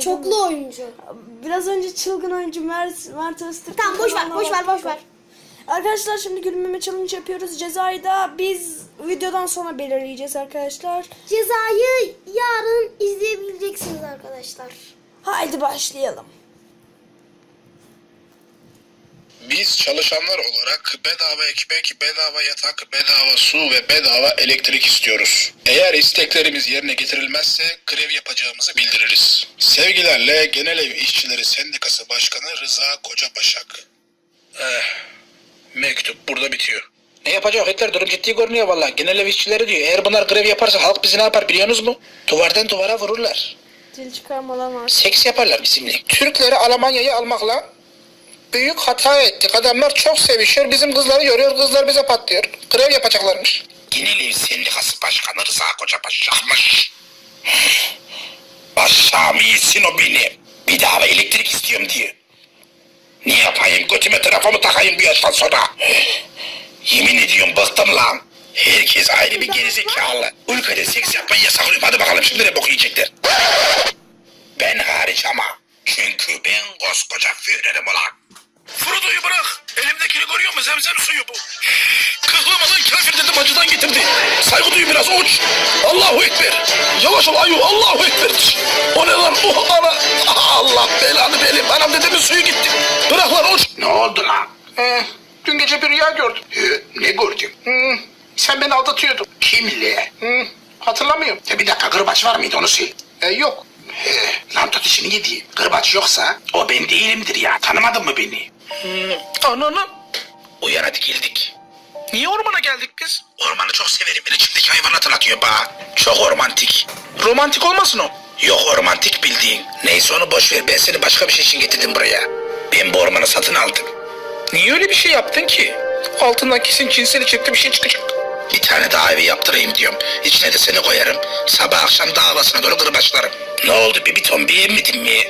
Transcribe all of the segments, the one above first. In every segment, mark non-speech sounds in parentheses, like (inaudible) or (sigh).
Çoklu oyuncu. Biraz önce çılgın oyuncu Mert, Mert Öztürk. Tamam boş ver, boş ver, boş ver. Arkadaşlar şimdi gülmeme challenge yapıyoruz. Cezayı da biz videodan sonra belirleyeceğiz arkadaşlar. Cezayı yarın izleyebileceksiniz arkadaşlar. Haydi başlayalım. Biz çalışanlar olarak bedava ekmek, bedava yatak, bedava su ve bedava elektrik istiyoruz. Eğer isteklerimiz yerine getirilmezse grev yapacağımızı bildiririz. Sevgilerle Genel Ev İşçileri Sendikası Başkanı Rıza Kocabaşak. Eh, mektup burada bitiyor. Ne yapacak Hitler? Durum ciddi görünüyor valla. Genel ev işçileri diyor. Eğer bunlar grev yaparsa halk bizi ne yapar biliyorsunuz mu? Duvardan duvara vururlar. Dil çıkarmadan var. Seks yaparlar bizimle. Türkleri Almanya'ya almakla büyük hata ettik. Adamlar çok sevişiyor. Bizim kızları yoruyor. Kızlar bize patlıyor. Grev yapacaklarmış. Genel Ev Sendikası Başkanı Rıza Koca Başakmış. Başağım iyisin o benim. Bir daha elektrik istiyorum diye. Ne yapayım? Götüme telefonu takayım bu yaştan sonra. Yemin ediyorum bıktım lan. Herkes ayrı bir gerizekalı. Ülkede seks yapmayı yasaklıyorum. Hadi bakalım şimdi ne bok. Ben hariç ama. Çünkü ben koskoca Führer'im ulan. Frodo'yu bırak. Elimdekini görüyor musun? Zemzem suyu bu. Kıhlamadan kafir dedim acıdan getirdi. Saygı duy biraz uç. Allahu Ekber. Yavaş ol ayu. Allahu Ekber. O ne lan? O ana. Allah belanı benim. Anam dedemin suyu gitti. Bırak lan uç. Ne oldu lan? Ee, dün gece bir rüya gördüm. ne gördün? sen beni aldatıyordun. Kimle? hatırlamıyorum. Ya bir dakika gırbaç var mıydı onu söyle. E, yok. He, lan tut işini yediğim. Gırbaç yoksa o ben değilimdir ya. Tanımadın mı beni? Hmm, ananı. Uyar hadi geldik. Niye ormana geldik biz? Ormanı çok severim. Ben içimdeki hayvan hatırlatıyor bana. Çok romantik. Romantik olmasın o? Yok romantik bildiğin. Neyse onu boş ver. Ben seni başka bir şey için getirdim buraya. Ben bu ormanı satın aldım. Niye öyle bir şey yaptın ki? Altından kesin cinsel içerikli bir şey çıkacak. Bir tane daha evi yaptırayım diyorum. İçine de seni koyarım. Sabah akşam dağ havasına doğru kırbaçlarım. Ne oldu bir ton beğenmedin mi?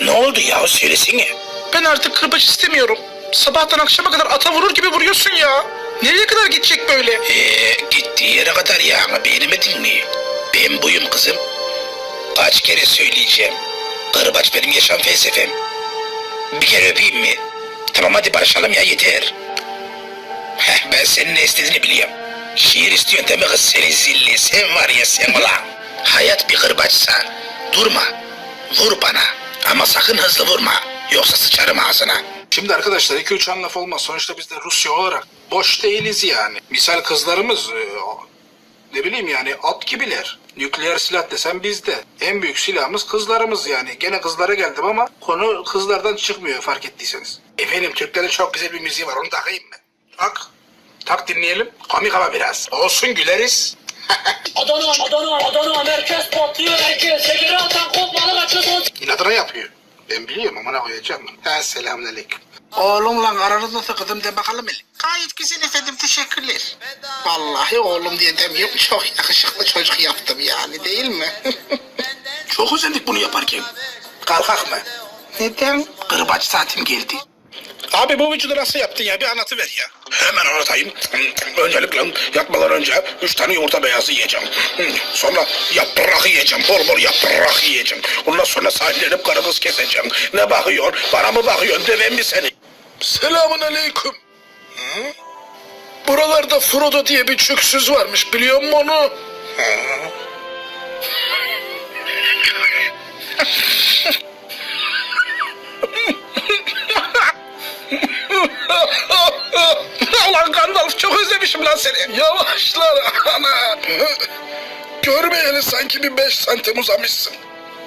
Ne oldu ya söylesene. Ben artık kırbaç istemiyorum. Sabahtan akşama kadar ata vurur gibi vuruyorsun ya. Nereye kadar gidecek böyle? Eee gittiği yere kadar ya beğenemedin mi? Ben buyum kızım. Kaç kere söyleyeceğim. Kırbaç benim yaşam felsefem. Bir kere öpeyim mi? Tamam hadi barışalım ya yeter. Heh, ben senin ne istediğini biliyorum. Şiir istiyorsun değil mi kız senin zilli? Sen var ya sen (laughs) ulan. Hayat bir kırbaçsa durma. Vur bana. Ama sakın hızlı vurma. Yoksa sıçarım ağzına. Şimdi arkadaşlar iki üç laf olmaz. Sonuçta biz de Rusya olarak boş değiliz yani. Misal kızlarımız e, ne bileyim yani at gibiler. Nükleer silah desem bizde. En büyük silahımız kızlarımız yani. Gene kızlara geldim ama konu kızlardan çıkmıyor fark ettiyseniz. Efendim Türklerin çok güzel bir müziği var onu takayım mı? Tak. Tak dinleyelim. Komik ama biraz. Olsun güleriz. (laughs) Adana, Adana, Adana, merkez patlıyor herkes. Şekeri atan kopmalı kaçıyor. İnadına yapıyor. Ben biliyorum ama ne koyacağım. Ha selamünaleyküm. Oğlumla aranızda takıldım de bakalım hele. Gayet güzel efendim teşekkürler. Vallahi oğlum diye demiyorum çok yakışıklı çocuk yaptım yani değil mi? (laughs) çok özendik bunu yaparken. Kalkak mı? Neden? Kırbaç saatim geldi. Abi bu vücudu nasıl yaptın ya? Bir anlatıver ya. Hemen anlatayım. Öncelikle yatmadan önce üç tane yumurta beyazı yiyeceğim. Sonra yaprak yiyeceğim. Bol bol yaprak yiyeceğim. Ondan sonra sahillenip karı kız keseceğim. Ne bakıyorsun? Bana mı bakıyorsun? Devem mi seni? Selamun aleyküm. Hı? Buralarda Frodo diye bir çöksüz varmış. Biliyor musun onu? Hı. Seni. Yavaşlar ana. Görmeyeli sanki bir beş santim uzamışsın.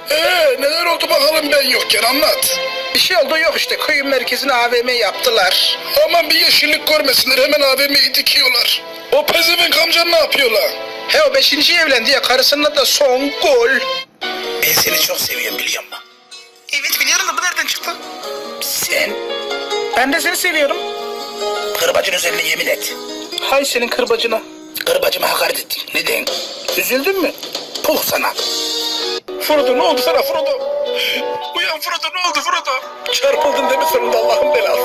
Ee neler oldu bakalım ben yokken anlat. Bir şey oldu yok işte köyün merkezine AVM yaptılar. Aman bir yeşillik görmesinler hemen AVM'yi dikiyorlar. O pezevenk amcan ne yapıyorlar? He o beşinci evlendi ya karısının da son gol. Ben seni çok seviyorum biliyor musun? Evet biliyorum da bu nereden çıktı? Sen? Ben de seni seviyorum. Kırbacın üzerine yemin et. Hay senin kırbacına. Kırbacıma hakaret ettin. Neden? Üzüldün mü? Puh sana. Frodo ne oldu sana Frodo? Uyan Frodo ne oldu Frodo? Çarpıldın değil mi sonunda Allah'ın belası?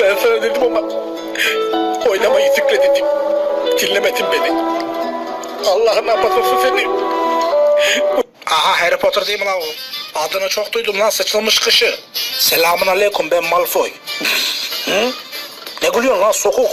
ben sana dedim ama oynamayı zikredettim. Dinlemedin beni. Allah'ın apatası seni. Aha Harry Potter değil mi lan o? Adını çok duydum lan sıçılmış kışı. Selamun aleyküm ben Malfoy. Hı? Ne gülüyorsun lan sokuk?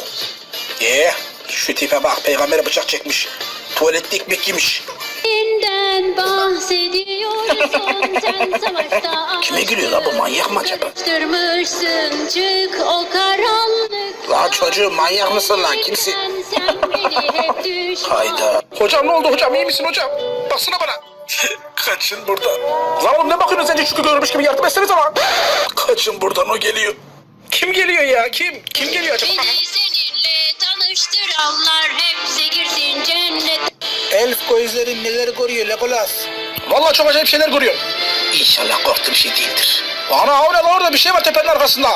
Ee, şu tipe bak peygambere bıçak çekmiş. Tuvalette ekmek yemiş. Senden bahsediyorsun sen (laughs) savaşta Kime gülüyor lan bu manyak mı acaba? Açtırmışsın çık o karanlık Lan çocuğum manyak mısın lan kimsin? Sen beni hep düşman Hayda. Hocam ne oldu hocam iyi misin hocam? Baksana bana. (laughs) Kaçın buradan. Lan oğlum ne bakıyorsunuz sence çünkü görmüş gibi yardım etseniz ama. Kaçın buradan o geliyor. Kim geliyor ya kim? Kim geliyor acaba? Tanıştıranlar hepsi girsin cennet Elf gözlerin neler görüyor Legolas? Vallahi çok acayip şeyler görüyorum. İnşallah korktuğum şey değildir. Ana o ne lan orada bir şey var tepenin arkasında.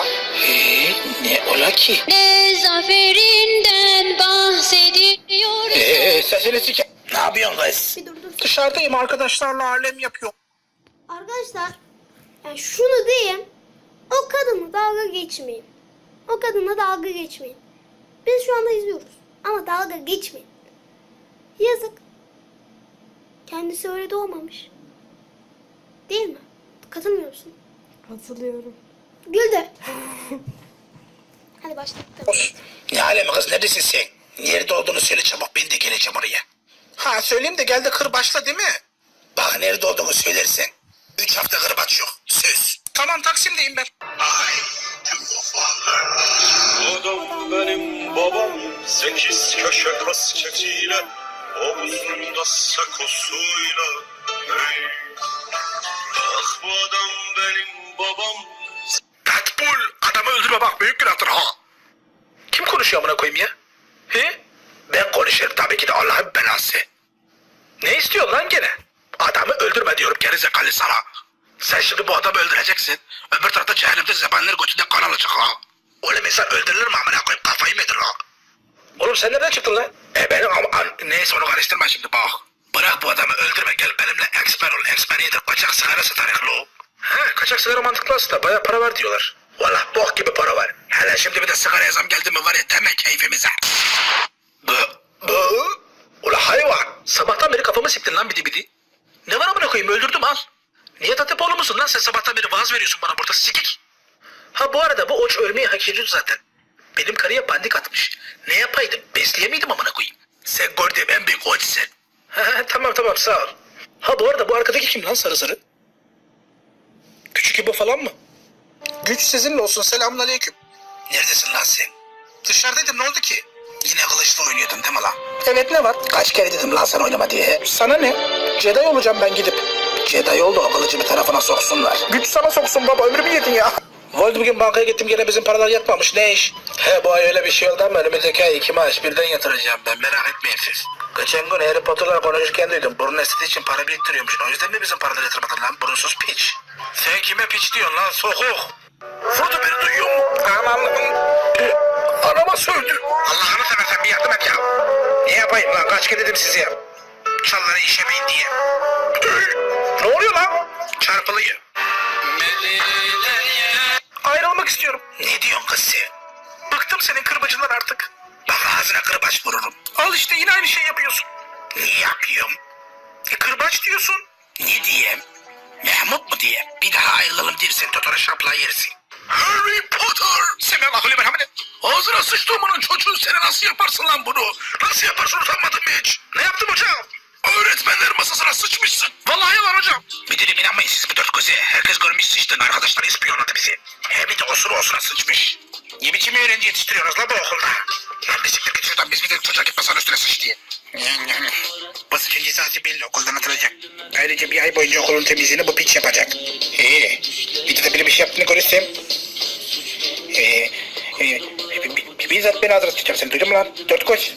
Ee, ne ola ki? Ne zaferinden bahsediyorsun Ee, sesini sike... Ne yapıyorsun kız? Bir dur dur. Dışarıdayım arkadaşlarla alem yapıyor. Arkadaşlar yani şunu diyeyim. O kadını dalga geçmeyin. O kadına dalga geçmeyin. Biz şu anda izliyoruz. Ama dalga geçmeyin. Yazık. Kendisi öyle doğmamış. Değil mi? Katılmıyor musun? Hatırlıyorum. Güldü. (laughs) Hadi başla. Ne alem kız neredesin sen? Nerede olduğunu söyle çabuk ben de geleceğim oraya. Ha söyleyeyim de gel de kır başla değil mi? Bak nerede olduğumu söylersen. Üç hafta kırbaç yok. Söz. Tamam Taksim'deyim ben. Adam benim babam sekiz köşe kasketiyle omuzunda sakosuyla hey. Ah bu adam benim babam Deadpool adamı öldürme bak büyük günahtır ha. Kim konuşuyor amına koyayım ya? He? Ben konuşurum tabii ki de Allah'ın belası. Ne istiyorsun lan gene? Adamı öldürme diyorum gerizekalı sana. Sen şimdi bu adamı öldüreceksin. Öbür tarafta cehennemde zebanlar götünde kan alacak ha. Oğlum insan öldürülür mü amına koyayım kafayı mı yedin ha? Oğlum sen nereden çıktın lan? E benim ama an- neyse onu karıştırma şimdi bak. Bırak bu adamı öldürme gel benimle eksper ol. Eksper iyidir kaçak sigara satarık lo. He kaçak sigara mantıklı aslında baya para var diyorlar. Valla bok gibi para var. Hele şimdi bir de sigara zam geldi mi var ya deme keyfimize. Bu, bu. Ula hayvan. Sabahtan beri kafamı siktin lan bidi bidi. Ne var amına koyayım öldürdüm al. Niye Tatepoğlu musun lan sen sabahtan beri vaaz veriyorsun bana burada sikik. Ha bu arada bu oç ölmeyi hak ediyordu zaten. Benim karıya pandik atmış. Ne yapaydım? Besleyemeydim amına koyayım. Sen gördüğüm en büyük oç sen. Ha, ha, tamam tamam sağ ol. Ha bu arada bu arkadaki kim lan sarı sarı? Küçük İbo falan mı? Güç sizinle olsun selamun aleyküm. Neredesin lan sen? Dışarıdaydım ne oldu ki? Yine kılıçla oynuyordun değil mi lan? Evet ne var? Kaç kere dedim lan sen oynama diye. Sana ne? Jedi olacağım ben gidip. Jedi oldu o kılıcı bir tarafına soksunlar. Güç sana soksun baba ömrümü yedin ya. Vold bugün bankaya gittim gene bizim paralar yatmamış ne iş? He bu ay öyle bir şey oldu ama önümüzdeki ay iki maaş birden yatıracağım ben merak etmeyin siz. Geçen gün Harry Potter'la konuşurken duydum burun estetiği için para biriktiriyormuşsun. O yüzden mi bizim paraları yatırmadın lan burunsuz piç? Sen kime piç diyorsun lan sokuk? Vurdu beni duyuyor mu? Anam. Anama sövdü. Allah'ını seversen bir yardım et ya. Ne yapayım lan kaç kere dedim size. Çalları işemeyin diye. ne oluyor lan? Çarpılıyor. İstiyorum. Ne diyorsun kız sen? Bıktım senin kırbacından artık. Bak ağzına kırbaç vururum. Al işte yine aynı şey yapıyorsun. Ne yapıyorum? E kırbaç diyorsun. Ne diyeyim? Mahmut mu diye? Bir daha ayrılalım dersin Totoro şapla yersin. Harry Potter! Sen ben akıllı merhamet. Ağzına sıçtığımının çocuğu sen nasıl yaparsın lan bunu? Nasıl yaparsın utanmadın mı hiç? Ne yaptım hocam? Öğretmenler masasına sıçmışsın. Vallahi yalan hocam. Bir dilim inanmayın siz bu dört göze. Herkes görmüş sıçtığını. Arkadaşlar ispiyonladı bizi. Hem de osura osura sıçmış. Ne biçim öğrenci yetiştiriyoruz lan bu okulda? Lan bir siktir git şuradan biz bir de çocuğa gitmesen üstüne sıç diye. Basıcın cezası belli okuldan atılacak. Ayrıca bir ay boyunca okulun temizliğini bu piç yapacak. Ee, bir de biri bir şey yaptığını görürsem. Ee, e, bi- bi- bizzat ben adres tutacağım seni duydun mu lan? Dört koş.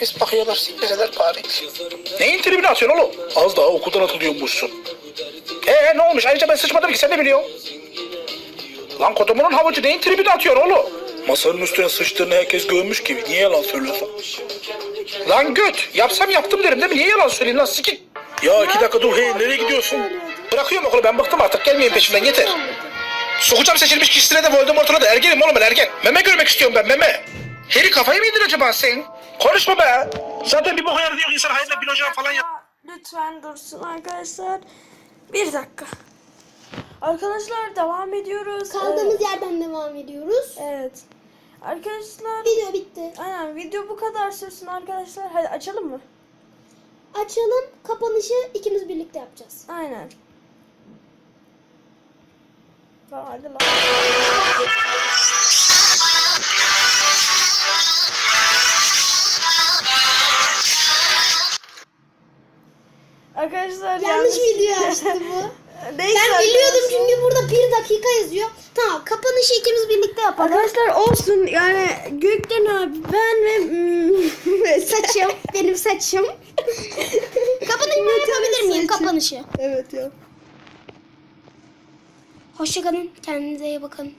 Pis bakıyorlar sikmeseler bari. Neyin tribüne atıyorsun oğlum? Az daha okuldan atılıyormuşsun. Ee ne olmuş? Ayrıca ben sıçmadım ki sen ne biliyorsun? Lan kodumunun havucu neyin tribüne atıyor oğlum? Masanın üstüne sıçtığını herkes görmüş gibi. Niye yalan söylüyorsun? Lan göt. Yapsam yaptım derim değil mi? Niye yalan söyleyeyim lan sikik? Ya iki dakika dur hey nereye gidiyorsun? Bırakıyorum okulu ben bıktım artık gelmeyin peşimden yeter. Sokacağım seçilmiş kişisine de Voldemort'una da ergenim oğlum ben ergen. Meme görmek istiyorum ben meme. Heri kafayı mı yedin acaba sen? Konuşma be. Zaten bir boka yarar yok insan hayırla bir hocam falan yap. Lütfen dursun arkadaşlar. Bir dakika. Arkadaşlar devam ediyoruz. Kaldığımız Evet. yerden devam ediyoruz. Evet. Arkadaşlar Video bitti. aynen video bu kadar sürsün arkadaşlar. Hadi açalım mı? Açalım. Kapanışı ikimiz birlikte yapacağız. Aynen. Tamam hadi lan. Arkadaşlar Yanlış video (laughs) açtı bu. Neyse Ben biliyordum arkadaşlar. çünkü burada bir dakika yazıyor. Tamam kapanışı ikimiz birlikte yapalım. Arkadaşlar olsun yani Gökten abi ben ve (laughs) saçım. benim saçım. (laughs) kapanışı ben yapabilir miyim? Kapanışı. Evet ya. Hoşçakalın. Kendinize iyi bakın.